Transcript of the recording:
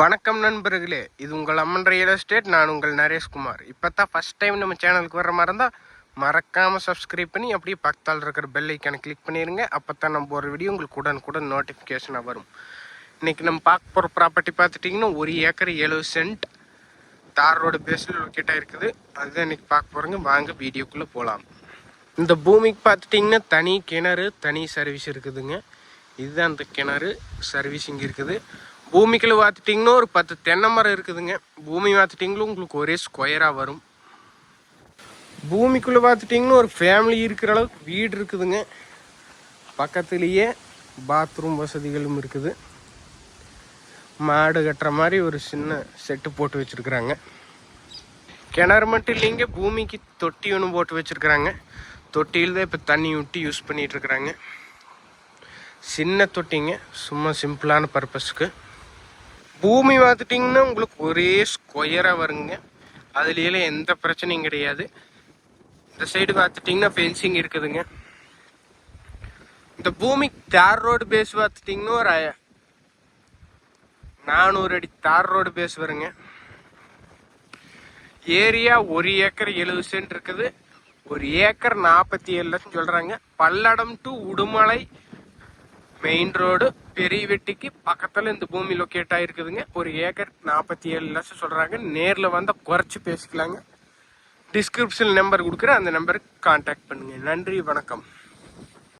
வணக்கம் நண்பர்களே. இது உங்கள் அம்மன் ரியல் எஸ்டேட் நான் உங்கள் நரேஷ்குமார் இப்போ தான் ஃபஸ்ட் டைம் நம்ம சேனலுக்கு வர மாதிரி இருந்தால் மறக்காமல் சப்ஸ்கிரைப் பண்ணி அப்படியே பக்கத்தால் இருக்கிற பெல் ஐக்கானை கிளிக் பண்ணிடுங்க அப்போ தான் நம்ம ஒரு வீடியோ உங்களுக்கு உடனுக்குடன் நோட்டிஃபிகேஷனாக வரும். இன்றைக்கி நம்ம பார்க்க போகிற ப்ராப்பர்ட்டி பார்த்துட்டிங்கன்னா ஒரு ஏக்கர் எழுபது சென்ட் தார் ரோடு பேஸில் லொக்கேட்டாக இருக்குது அதுதான் இன்றைக்கி பார்க்க போகிறோங்க வாங்க வீடியோக்குள்ளே போகலாம் இந்த பூமிக்கு பார்த்துட்டிங்கன்னா தனி கிணறு தனி சர்வீஸ் இருக்குதுங்க. இதுதான் அந்த கிணறு சர்வீஸிங் இருக்குது. பூமிக்குள்ளே பார்த்துட்டிங்கன்னா ஒரு பத்து தென்னை மரம் இருக்குதுங்க. பூமி பார்த்துட்டிங்களும் உங்களுக்கு ஒரே ஸ்கொயராக வரும். பூமிக்குள்ளே பார்த்துட்டிங்கன்னா ஒரு ஃபேமிலி இருக்கிற அளவுக்கு வீடு இருக்குதுங்க. பக்கத்துலேயே பாத்ரூம் வசதிகளும் இருக்குது. மாடு கட்டுற மாதிரி ஒரு சின்ன செட்டு போட்டு வச்சுருக்குறாங்க. கிணறு மட்டும் இல்லைங்க பூமிக்கு தொட்டி ஒன்று போட்டு வச்சுருக்குறாங்க. தொட்டியில் தான் இப்போ தண்ணி விட்டு யூஸ் பண்ணிகிட்ருக்குறாங்க இருக்கிறாங்க. சின்ன தொட்டிங்க சும்மா சிம்பிளான பர்பஸ்க்கு பூமி பார்த்துட்டிங்கன்னா உங்களுக்கு ஒரே ஸ்கொயராக வருங்க. அதுலேயெல்லாம் எந்த பிரச்சனையும் கிடையாது. இந்த சைடு பார்த்துட்டிங்கன்னா ஃபென்சிங் இருக்குதுங்க. இந்த பூமி தார் ரோடு பேஸ் பார்த்துட்டிங்கன்னா ஒரு நானூறு அடி தார் ரோடு பேஸ் வருங்க. ஏரியா ஒரு ஏக்கர் எழுபது சென்ட் இருக்குது. ஒரு ஏக்கர் நாற்பத்தி ஏழு லட்சம் சொல்கிறாங்க Palladam to Udumalai main road பெரிய வெட்டிக்கு பக்கத்துல இந்த பூமி லொக்கேட் ஆயிருக்குதுங்க. ஒரு ஏக்கர் நாற்பத்தி ஏழு லட்சம் சொல்றாங்க. நேர்ல வந்தா குறைச்சு பேசிக்கலாங்க. டிஸ்கிரிப்ஷன் நம்பர் கொடுக்குறேன். அந்த நம்பருக்கு கான்டாக்ட் பண்ணுங்க. நன்றி வணக்கம்.